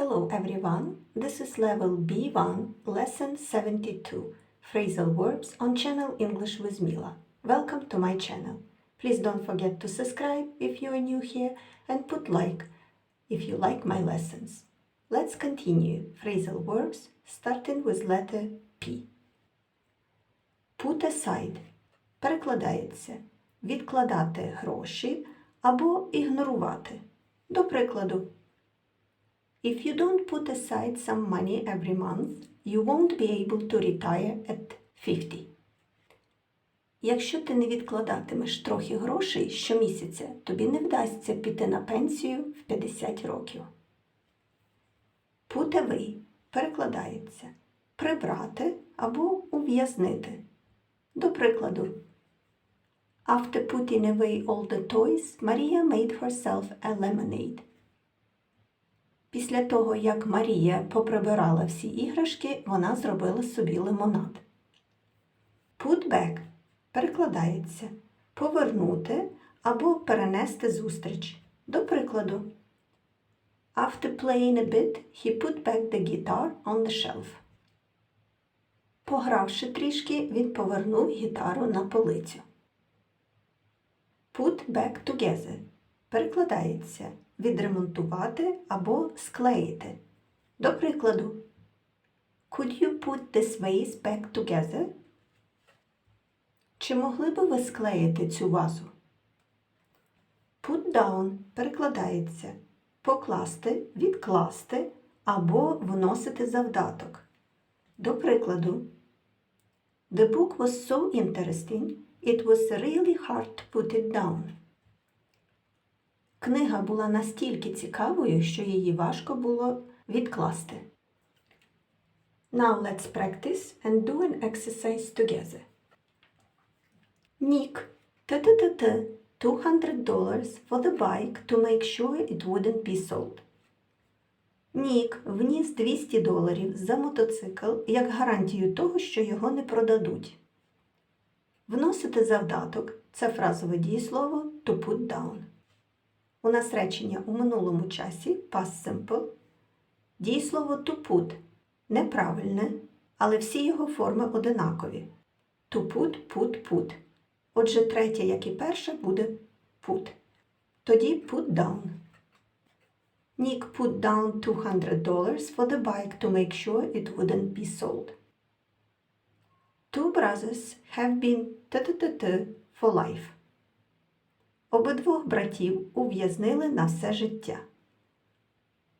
Hello everyone, this is level B1, lesson 72, phrasal verbs on channel English with Mila. Welcome to my channel. Please don't forget to subscribe if you are new here and put like if you like my lessons. Let's continue phrasal verbs starting with letter P. Put aside перекладається відкладати гроші або ігнорувати. До прикладу, If you don't put aside some money every month, you won't be able to retire at 50. Якщо ти не відкладатимеш трохи грошей щомісяця, тобі не вдасться піти на пенсію в 50 років. Put away перекладається прибрати або ув'язнити. До прикладу, After putting away all the toys, Maria made herself a lemonade. Після того, як Марія поприбирала всі іграшки, вона зробила собі лимонад. Put back перекладається повернути або перенести зустріч. До прикладу, After playing a bit, he put back the guitar on the shelf. Погравши трішки, він повернув гітару на полицю. Put back together перекладається відремонтувати або склеїти. До прикладу, Could you put this vase back together? Чи могли би ви склеїти цю вазу? Put down перекладається покласти, відкласти або вносити завдаток. До прикладу, The book was so interesting, it was really hard to put it down. Книга була настільки цікавою, що її важко було відкласти. Now let's practice and do an exercise together. Nick, т-т-т-т, $200 for the bike to make sure it wouldn't be sold. Нік вніс 200 доларів за мотоцикл як гарантію того, що його не продадуть. Вносити завдаток це фразове дієслово to put down. У нас речення у минулому часі past simple. Дієслово to put неправильне, але всі його форми одинакові. To put, put, put. Отже, третя, як і перша, буде put. Тоді put down. Nick put down $200 for the bike to make sure it wouldn't be sold. Two brothers have been т-т-т-т for life. Обидвох братів ув'язнили на все життя.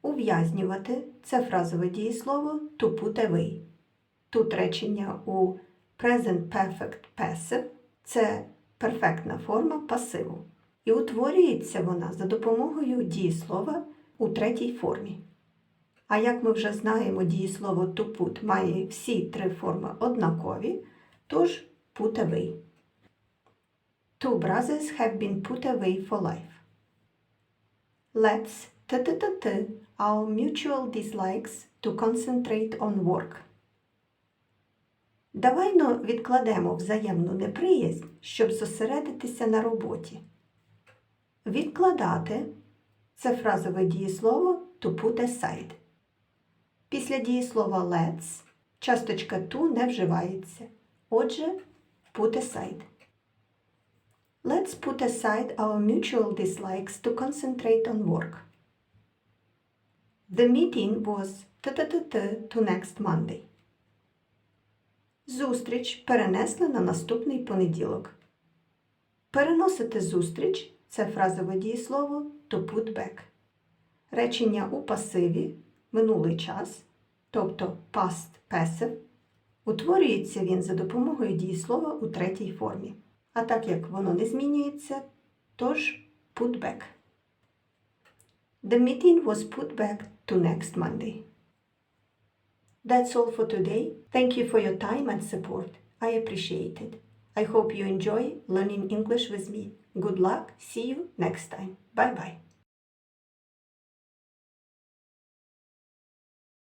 Ув'язнювати це фразове дієслово away. Тут речення у Present Perfect Passive це перфектна форма пасиву. І утворюється вона за допомогою дієслова у третій формі. А як ми вже знаємо, дієслово put має всі три форми однакові, тож away. Two brothers have been put away for life. Let's т-т-т-т our mutual dislikes to concentrate on work. Давайно відкладемо взаємну неприязнь, щоб зосередитися на роботі. Відкладати це фразове дієслово to put aside. Після дієслова let's часточка to не вживається. Отже, put aside. Let's put aside our mutual dislikes to concentrate on work. The meeting was т-т-т-т to next Monday. Зустріч перенесли на наступний понеділок. Переносити зустріч це фразове дієслово to put back. Речення у пасиві минулий час, тобто past passive, утворюється він за допомогою дієслова у третій формі. А так як воно не змінюється, тож put back. The meeting was put back to next Monday. That's all for today. Thank you for your time and support. I appreciate it. I hope you enjoy learning English with me. Good luck. See you next time. Bye bye.